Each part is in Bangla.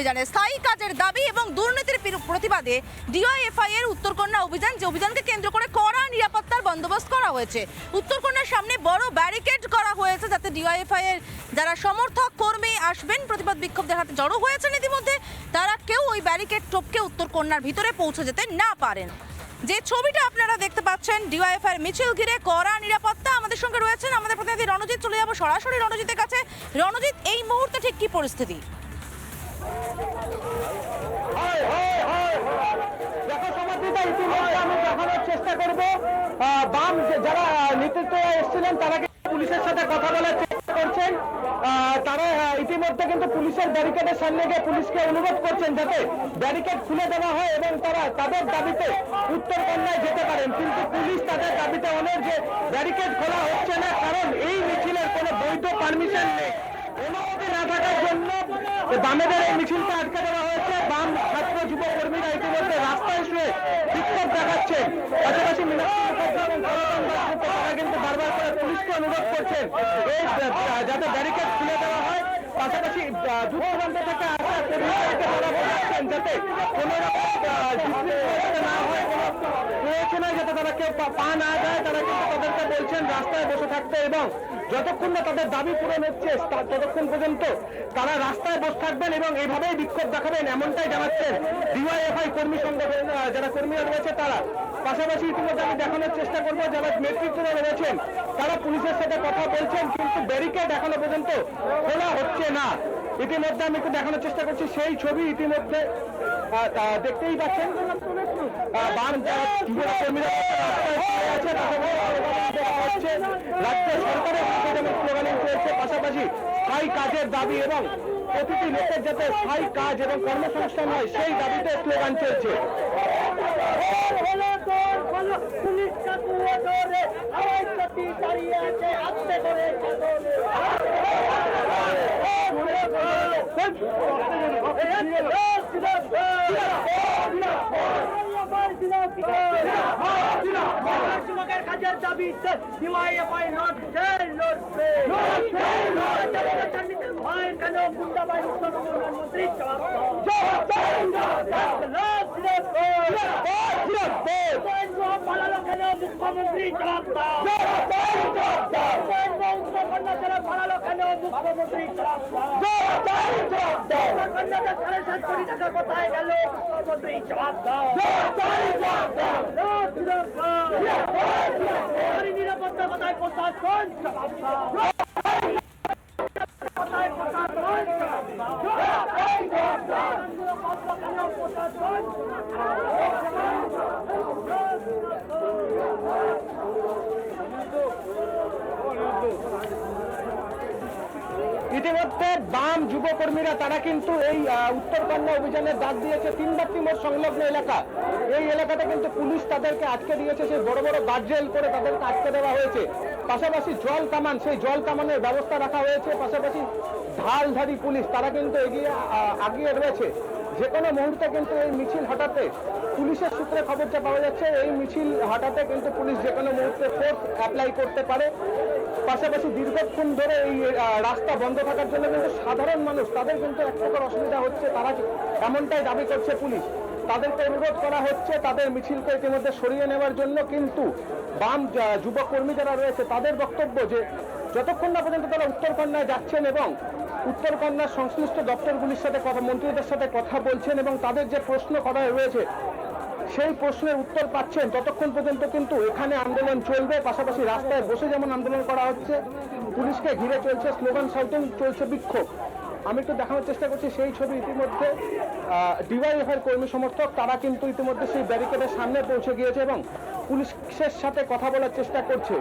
অভিযানে স্থায়ী কাজের দাবি এবং দুর্নীতির প্রতিবাদে ডিওয়াইএফআই এর উত্তরকন্যা অভিযান যে অভিযানকে কেন্দ্র করে কড়া নিরাপত্তার বন্দোবস্ত করা হয়েছে। উত্তরকন্যার সামনে বড় ব্যারিকেড করা হয়েছে যাতে ডিওয়াইএফআই এর যারা সমর্থক, কর্মী আসবেন, প্রতিবাদ বিক্ষোভ দেখাতে জড়ো হয়েছেন ইতিমধ্যে, তারা কেউ ওই ব্যারিকেড টপকে উত্তরকন্যার ভিতরে পৌঁছে যেতে না পারেন। যে ছবিটা আপনারা দেখতে পাচ্ছেন, ডিওয়াইএফআই মিছিল ঘিরে কড়া নিরাপত্তা আমাদের সঙ্গে রয়েছেন। আমাদের প্রতিনিধি রণজিৎ, চলে যাব সরাসরি রণজিতের কাছে। রণজিৎ, এই মুহূর্তে ঠিক কি পরিস্থিতি? বাম যারা নেতৃত্বে এসেছিলেন, তারা পুলিশের সাথে কথা বলার চেষ্টা করছেন? তারা ইতিমধ্যে কিন্তু পুলিশের ব্যারিকেডের সামনে গিয়ে পুলিশকে অনুরোধ করছেন যাতে ব্যারিকেড খুলে দেওয়া হয় এবং তারা তাদের দাবিতে উত্তরকন্যায় যেতে পারেন। কিন্তু পুলিশ তাদের দাবিতে অনেক যে ব্যারিকেড খোলা হচ্ছে না, কারণ এই মিছিলের কোনো বৈধ পারমিশন নেই। অনুমতি না থাকার জন্য বামেদের এই মিছিলটা আটকে দেওয়া হয়েছে। বাম ছাত্র যুব কর্মীরা ইতিমধ্যে রাস্তায় শুয়ে বিক্ষোভ দেখাচ্ছেন পাশাপাশি তারা কিন্তু বারবার করে পুলিশকে অনুরোধ করছেন। এই যাতে ব্যারিকেড খুলে দেওয়া হয়। পাশাপাশি দূর দূরান্ত থেকে আসা কর্মীদেরকে যাতে কোনো না হয়। প্রয়োজনে তারা কেউ পা- না যায় তারা কিন্তু তাদেরকে বলছেন, রাস্তায় বসে থাকতে এবং যতক্ষণ না তাদের দাবি পূরণ হচ্ছে ততক্ষণ পর্যন্ত তারা রাস্তায় বসে থাকবেন এবং এইভাবেই বিক্ষোভ দেখাবেন, এমনটাই জানাচ্ছেন ডিওয়াইএফআই কর্মী সংগঠন যারা কর্মীরা রয়েছে তারা। পাশাপাশি ইতিমধ্যে আমি দেখানোর চেষ্টা করব, যারা নেতৃত্বরা রয়েছেন, তারা পুলিশের সাথে কথা বলছেন, কিন্তু ব্যারিকেড এখনও পর্যন্ত খোলা হচ্ছে না। ইতিমধ্যে আমি একটু দেখানোর চেষ্টা করছি, সেই ছবি ইতিমধ্যে দেখতেই পাচ্ছেন। রাজ্য সরকারের স্লোগানিং চলছে পাশাপাশি স্থায়ী কাজের দাবি এবং প্রতিটি লোকের যাতে স্থায়ী কাজ এবং কর্মসংস্থান হয়, সেই দাবিতে স্লোগান চলছে। পুলিশ যুবকের কাজের দাবি ডিওয়াইএফআই জেল লড়বে ভয় কেন গুন্ডাবাই প্রধানমন্ত্রী মুখ্যমন্ত্রী জবাব দাও কোথায় গেল মুখ্যমন্ত্রী জবাব দাও নারী নিরাপত্তা কোথায় প্রশাসন জবাব দাও প্রশাসন জবাব দাও নিরাপত্তা কেন প্রশাসন ইতিমধ্যে বাম যুবকর্মীরা, তারা কিন্তু এই উত্তর উত্তরকন্যা অভিযানের ডাক দিয়েছে। তিন মোড় সংলগ্ন এলাকা। এই এলাকাতে কিন্তু পুলিশ তাদেরকে আটকে দিয়েছে। সেই বড় বড় গার্জেল করে তাদেরকে আটকে দেওয়া হয়েছে। পাশাপাশি জল কামান, সেই জল কামানের ব্যবস্থা রাখা হয়েছে। পাশাপাশি ঢালধারী পুলিশ, তারা কিন্তু এগিয়ে আগিয়ে রয়েছে। যে কোনো মুহূর্তে কিন্তু এই মিছিল হটাতে পুলিশের সূত্রে খবরটা পাওয়া যাচ্ছে, এই মিছিল হটাতে কিন্তু পুলিশ যে কোনো মুহূর্তে ফোর্স অ্যাপ্লাই করতে পারে। পাশাপাশি দীর্ঘক্ষণ ধরে এই রাস্তা বন্ধ থাকার জন্য কিন্তু সাধারণ মানুষ, তাদের কিন্তু এক প্রকার অসুবিধা হচ্ছে, তারা এমনটাই দাবি করছে পুলিশ। তাদেরকে অনুরোধ করা হচ্ছে, তাদের মিছিলকে ইতিমধ্যে সরিয়ে নেওয়ার জন্য কিন্তু বাম যুবকর্মী যারা রয়েছে, তাদের বক্তব্য যে যতক্ষণ না পর্যন্ত তারা উত্তরকন্যায় যাচ্ছেন এবং উত্তরকন্যার সংশ্লিষ্ট দপ্তরগুলির সাথে কথা, মন্ত্রীদের সাথে কথা বলছেন এবং তাদের যে প্রশ্ন করা রয়েছে, সেই প্রশ্নের উত্তর পাচ্ছেন, ততক্ষণ পর্যন্ত কিন্তু এখানে আন্দোলন চলবে। পাশাপাশি রাস্তায় বসে যেমন আন্দোলন করা হচ্ছে, পুলিশকে ঘিরে চলছে, স্লোগান শাউটিং চলছে বিক্ষোভ। আমি একটু দেখানোর চেষ্টা করছি, সেই ছবি ইতিমধ্যে ডিওয়াইএফআই কর্মী সমর্থক, তারা কিন্তু ইতিমধ্যে সেই ব্যারিকেডের সামনে পৌঁছে গিয়েছে এবং পুলিশের সাথে কথা বলার চেষ্টা করছে?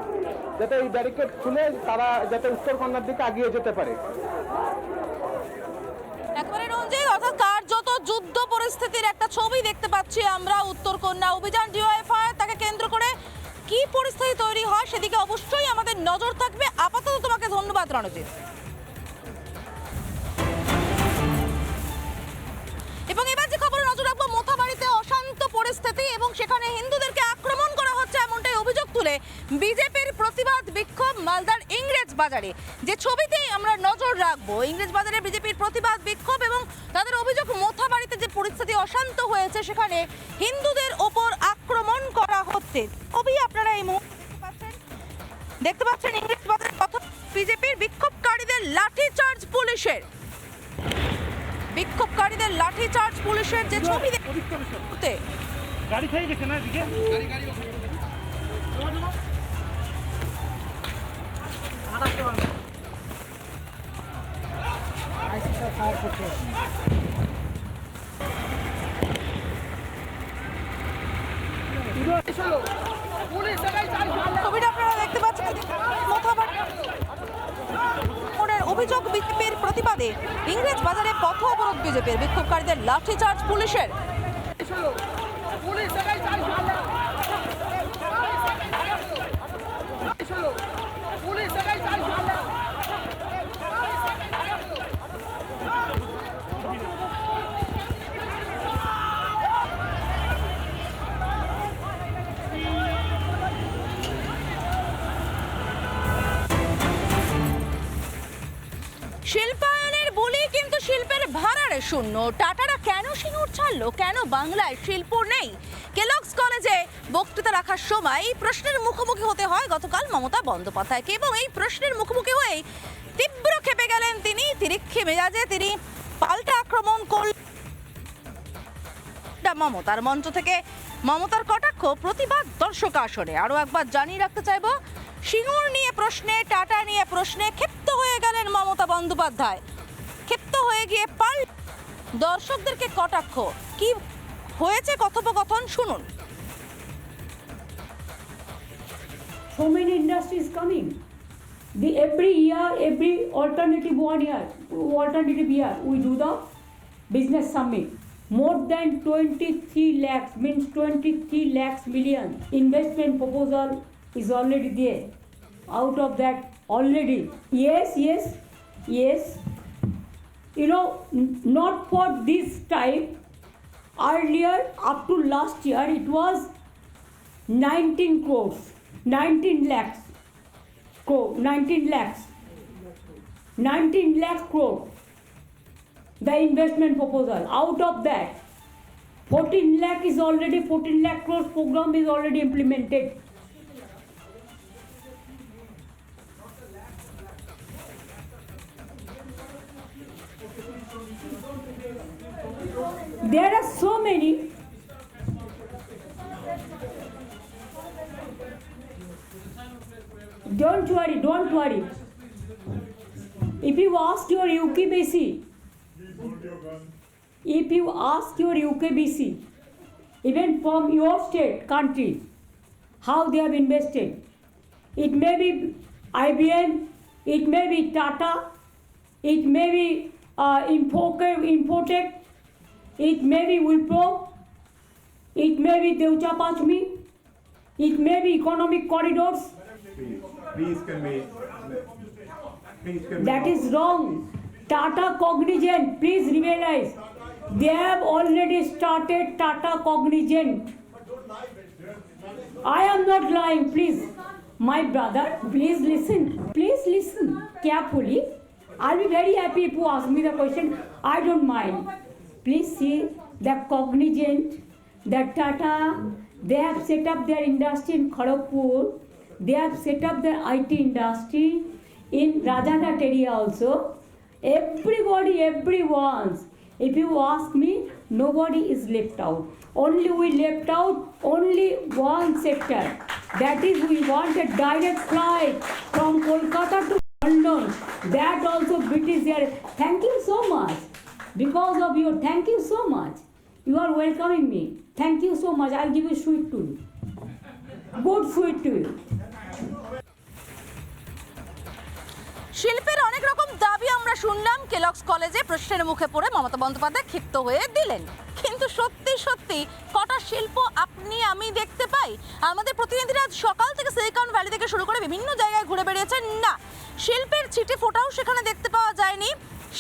যাতে এই ব্যারিকেড খুলে তারা যাতে উত্তরকন্যার দিকে এগিয়ে যেতে পারে। একেবারে রঞ্জিত, অর্থাৎ কার্যত যুদ্ধ পরিস্থিতির একটা ছবি দেখতে পাচ্ছি আমরা উত্তরকন্যা। অভিযান ডিওএফআই তাকে কেন্দ্র করে কি পরিস্থিতি তৈরি হয় সেদিকে অবশ্যই আমাদের নজর থাকবে। আপাতত তোমাকে ধন্যবাদ, রণজিৎ। এবং এবার যে খবরে নজর রাখব, মোথাবাড়িতে অশান্ত পরিস্থিতি এবং সেখানে হিন্দুদেরকে আক্রমণ করা হচ্ছে এমনটাই অভিযোগ তুলে বিজেপির প্রতিবাদ বিক্ষোভ মালদার ইংরেজ বাজারে যে ছবিতেই আমরা নজর রাখব ইংরেজ বাজারে বিজেপির প্রতিবাদ বিক্ষোভ এবং তাদের অভিযোগ মোথাবাড়িতে যে পরিস্থিতি অশান্ত হয়েছে সেখানে হিন্দুদের ওপর আক্রমণ করা হচ্ছে ছবি আপনারা এই মুহূর্তে দেখতে পাচ্ছেন ইংরেজ বাজারের পথ বিজেপির বিক্ষোভকারীদের লাঠি চার্জ পুলিশের বিক্ষোভকারীদের লাঠি চার্জ পুলিশের যে ছবি দেখতে গাড়ি খেয়ে গেছে না এদিকে ছবিটা অভিযোগ বিজেপির প্রতিবাদে ইংরেজ বাজারে পথ অবরোধ বিজেপির বিক্ষোভকারীদের লাঠিচার্জ পুলিশের। শিল্পায়নের শূন্য। টাটারা কেন সিঙ্গুর ছাড়লো? কেন বাংলায় শিল্প নেই? কেলক্স কলেজে বক্তৃতা রাখার সময় এই প্রশ্নের মুখোমুখি হতে হয় গতকাল মমতা বন্দ্যোপাধ্যায়কে এবং এই প্রশ্নের মুখোমুখি হয়ে তীব্র খেপে গেলেন তিনি। তিরিক্ষে মেজাজে তিনি পাল্টা আক্রমণ করলেন। এটা মমতার মঞ্চ থেকে। মমতার কটাক্ষ প্রতিবাদ দর্শক আসরে। আরও একবার জানিয়ে রাখতে চাইব সিঙ্গুর নিয়ে প্রশ্নে, টাটা নিয়ে প্রশ্নে ক্ষিপ্ত হয়ে গেলেন মমতা বন্দ্যোপাধ্যায়। ক্ষিপ্ত হয়ে গিয়ে পাল দর্শকদেরকে কটাক্ষ কি হয়েছে কথোপকথন শুনুন so many industries coming. The every year, every alternative one year, alternative year, we do the business summit. More than 23 lakhs means 23 lakhs million investment proposal is already there. Out of that, already yes, yes, yes. You know, not for this type. Earlier, up to last year, it was 19 crores, 19 lakhs, crore, 19 lakhs, 19 lakh crore, the investment proposal. Out of that, 14 lakh is already, 14 lakh crores program is already implemented. There are so many Don't worry, don't worry. If you ask your UKBC, if you ask your UKBC, even from your state, country, how they have invested, it may be IBM, it may be Tata, it may be uh, Infotech, it may be Wipro, it may be Deutsche Pachmi, it may be Economic Corridors, Please, please can we, please can. That is wrong. Tata Cognizant, please realize, they have already started Tata Cognizant. I am not lying, please. My brother, please listen. Please listen carefully. I'll be very happy if you ask me the question. I don't mind. Please see the Cognizant, the Tata, they have set up their industry in Kharagpur. They have set up their IT industry in Rajanat area also. Everybody, everyone's. If you ask me, nobody is left out. Only we left out only one sector. That is, we want a direct flight from Kolkata to London. That also British Air. Thank you so much. Because of your, thank you so much. You are welcoming me. Thank you so much. I'll give you sweet to you. Good sweet to you. শিল্পের অনেক রকম দাবি আমরা শুনলাম কেলক্স কলেজে প্রশ্নের মুখে পড়ে মমতা বন্দ্যোপাধ্যায় ক্ষিপ্ত হয়ে দিলেন কিন্তু সত্যি সত্যি, কটা শিল্প আপনি, আমি দেখতে পাই। আমাদের প্রতিনিধিরা সকাল থেকে সিলিকন ভ্যালি থেকে শুরু করে বিভিন্ন জায়গায় ঘুরে বেড়িয়েছেন। না, শিল্পের ছিটে ফোটাও সেখানে দেখতে পাওয়া যায়নি।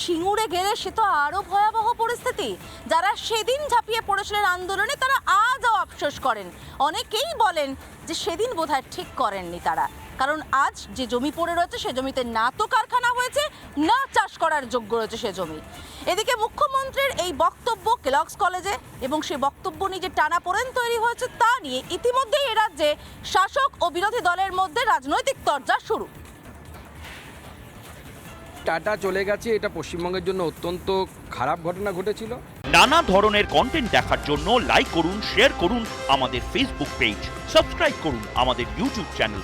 সিঙ্গুরে গেলে সে তো আরও ভয়াবহ পরিস্থিতি। যারা সেদিন ঝাঁপিয়ে পড়েছিলেন আন্দোলনে, তারা আজও আফসোস করেন। অনেকেই বলেন যে সেদিন বোধহয় ঠিক করেননি তারা। কারণ আজ যে জমি পড়ে রয়েছে সে জমিতে না তো কারখানা হয়েছে না চাষ করার যোগ্য রয়েছে সে জমি। এদিকে মুখ্যমন্ত্রীর এই বক্তব্য কেলক্স কলেজে এবং সে বক্তব্য নিয়ে যে টানা টানাপোড়েন তৈরি হয়েছে তা নিয়ে ইতিমধ্যেই এ রাজ্যে শাসক ও বিরোধী দলের মধ্যে রাজনৈতিক তরজা শুরু। টাটা চলে গেছে এটা পশ্চিমবঙ্গের জন্য অত্যন্ত খারাপ ঘটনা ঘটেছিল। নানা ধরনের কন্টেন্ট দেখার জন্য লাইক করুন শেয়ার করুন আমাদের ফেসবুক পেজ সাবস্ক্রাইব করুন আমাদের ইউটিউব চ্যানেল